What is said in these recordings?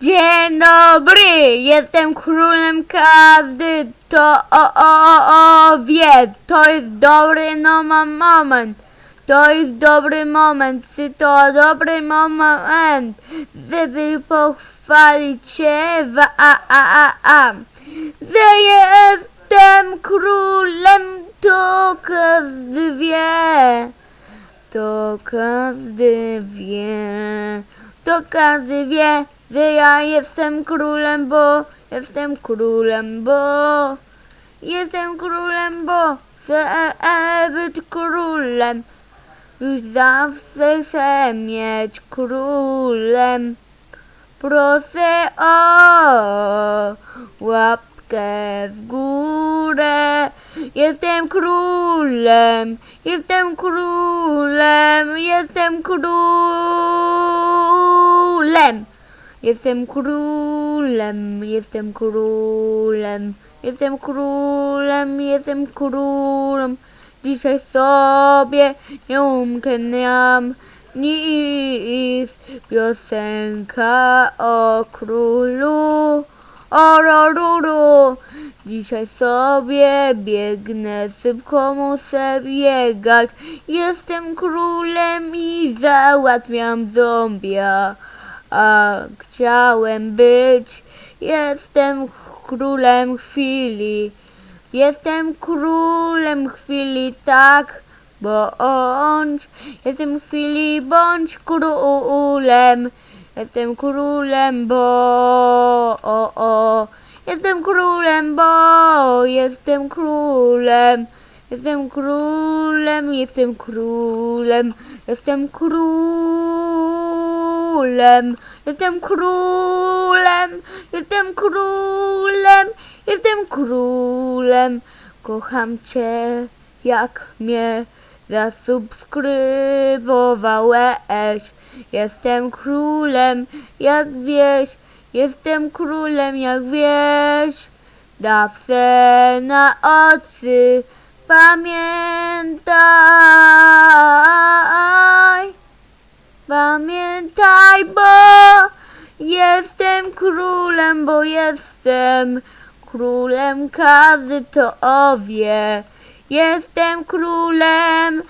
Dzień dobry, jestem królem, każdy to o, o, o, wie. To jest dobry no, moment. To jest dobry moment, czy to dobry moment, żeby pochwalić się w a, a, a, a. Że jestem królem, to każdy wie. To każdy wie, to każdy wie, że ja jestem królem, bo jestem królem, bo jestem królem, bo chcę być królem. Już zawsze chcę mieć królem. Proszę o łapkę w górę. Jestem królem, jestem królem, jestem królem. Jestem królem, jestem królem, jestem królem, jestem królem. Dzisiaj sobie nie umknęłam nic. Piosenka o królu, o roruru. Dzisiaj sobie biegnę, szybko muszę biegać. Jestem królem i załatwiam zombia. A chciałem być, jestem królem chwili. Jestem królem chwili, tak, bądź. Jestem chwili, bądź królem. Jestem królem, bo o, o. Jestem królem, bo jestem królem. Jestem królem, jestem królem, jestem królem, jestem królem, jestem królem, jestem królem. Kocham cię, jak mnie zasubskrybowałeś. Jestem królem, jak wiesz, jestem królem, jak wiesz. Zawsze na oczy pamiętaj. Pamiętaj, bo jestem królem, bo jestem królem, każdy to owie. Jestem królem,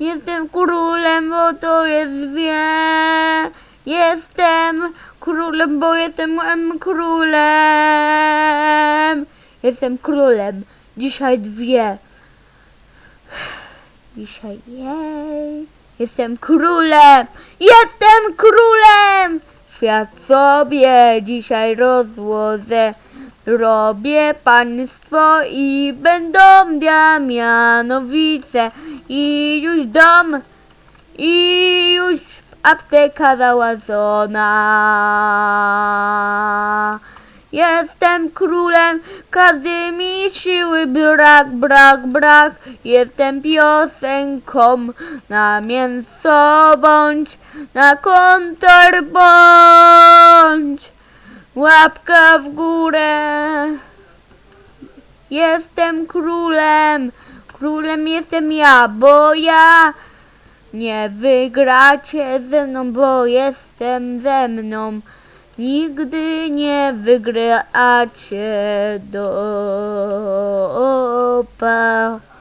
jestem królem, bo to jest wie. Jestem królem, bo jestem em, królem. Jestem królem. Dzisiaj dwie. Dzisiaj jej. Jestem królem! Jestem królem! Świat sobie dzisiaj rozłożę. Robię państwo i będą mianowice. I już dom, i już apteka założona. Jestem królem, każdy mi siły brak, brak, brak. Jestem piosenką na mięso bądź, na konter bądź. Łapka w górę. Jestem królem, królem jestem ja, bo ja nie wygracie ze mną, bo jestem ze mną. Nigdy nie wygracie do pa. A, a.